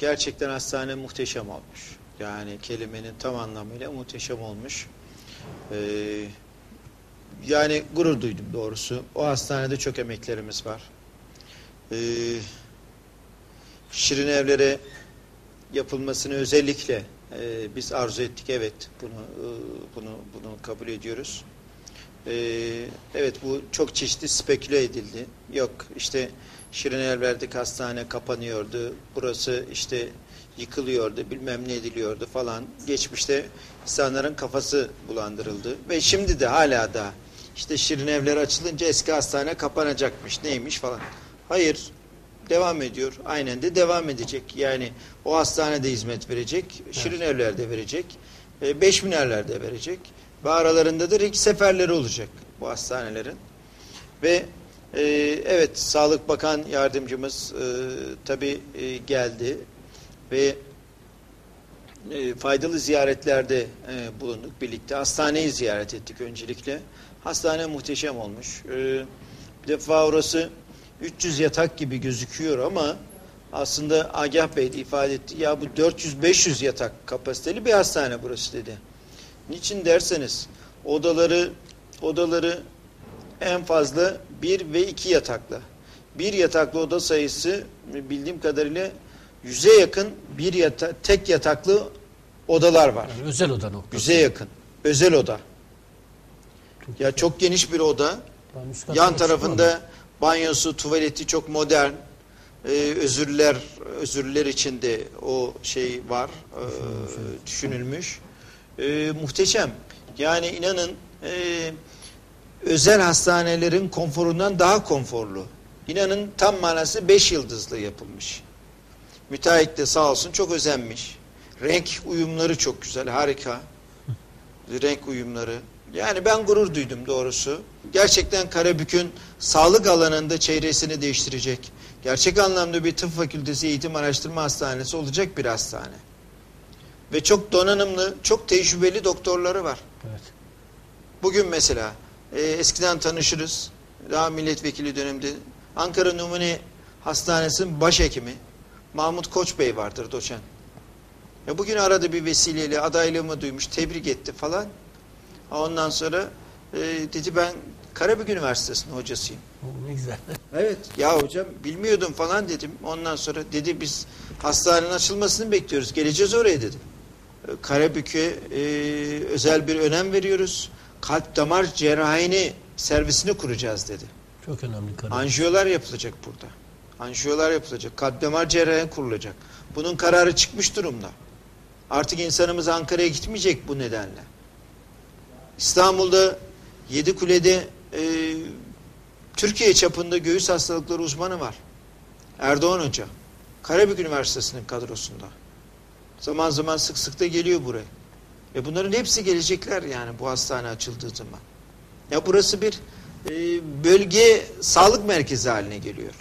Gerçekten hastane muhteşem olmuş. Yani kelimenin tam anlamıyla muhteşem olmuş. Ee, yani gurur duydum doğrusu. O hastanede çok emeklerimiz var. Ee, şirin evlere yapılmasını özellikle e, biz arzu ettik. Evet, bunu e, bunu bunu kabul ediyoruz. Ee, evet, bu çok çeşitli speküle edildi. Yok, işte şirin evlerdeki hastane kapanıyordu. Burası işte yıkılıyordu, bilmem ne ediliyordu falan. Geçmişte insanların kafası bulandırıldı. Ve şimdi de hala da işte şirin evler açılınca eski hastane kapanacakmış, neymiş falan. Hayır, devam ediyor. Aynen de devam edecek. Yani o hastanede hizmet verecek, şirin evlerde verecek, e, beş minerlerde verecek. Ve aralarında da ilk seferleri olacak bu hastanelerin. Ve e, evet Sağlık Bakan Yardımcımız e, tabii e, geldi ve e, faydalı ziyaretlerde e, bulunduk birlikte. Hastaneyi ziyaret ettik öncelikle. Hastane muhteşem olmuş. E, bir defa orası 300 yatak gibi gözüküyor ama aslında Agah Bey de ifade etti. Ya bu 400-500 yatak kapasiteli bir hastane burası dedi. Niçin derseniz odaları odaları en fazla bir ve iki yataklı. Bir yataklı oda sayısı bildiğim kadarıyla yüze yakın bir yata, tek yataklı odalar var. Yani özel oda noktası. Yüze yakın. Özel oda. Ya çok geniş bir oda. Yan tarafında banyosu, tuvaleti çok modern. Ee, özürler özürler içinde o şey var. e, düşünülmüş. Ee, muhteşem. Yani inanın e, özel hastanelerin konforundan daha konforlu. İnanın tam manası 5 yıldızlı yapılmış. Müteahhit de sağ olsun çok özenmiş. Renk uyumları çok güzel, harika. Renk uyumları. Yani ben gurur duydum doğrusu. Gerçekten Karabük'ün sağlık alanında çevresini değiştirecek. Gerçek anlamda bir tıp fakültesi eğitim araştırma hastanesi olacak bir hastane. Ve çok donanımlı, çok tecrübeli doktorları var. Evet. Bugün mesela e, eskiden tanışırız. Daha milletvekili döneminde Ankara Numune Hastanesi'nin başhekimi Mahmut Koç Bey vardır doçent. Ya bugün aradı bir vesileyle adaylığımı duymuş, tebrik etti falan. Ondan sonra e, dedi ben Karabük Üniversitesi'nin hocasıyım. Ne güzel. Evet ya hocam bilmiyordum falan dedim. Ondan sonra dedi biz hastanenin açılmasını bekliyoruz. Geleceğiz oraya dedim. Karabük'e e, özel bir önem veriyoruz. Kalp damar cerrahini servisini kuracağız dedi. Çok önemli karar. Anjiyolar yapılacak burada. Anjiyolar yapılacak. Kalp damar cerrahi kurulacak. Bunun kararı çıkmış durumda. Artık insanımız Ankara'ya gitmeyecek bu nedenle. İstanbul'da Yedikule'de e, Türkiye çapında göğüs hastalıkları uzmanı var. Erdoğan Hoca. Karabük Üniversitesi'nin kadrosunda. Zaman zaman sık sık da geliyor buraya. Ve bunların hepsi gelecekler yani bu hastane açıldığı zaman. Ya burası bir e, bölge sağlık merkezi haline geliyor.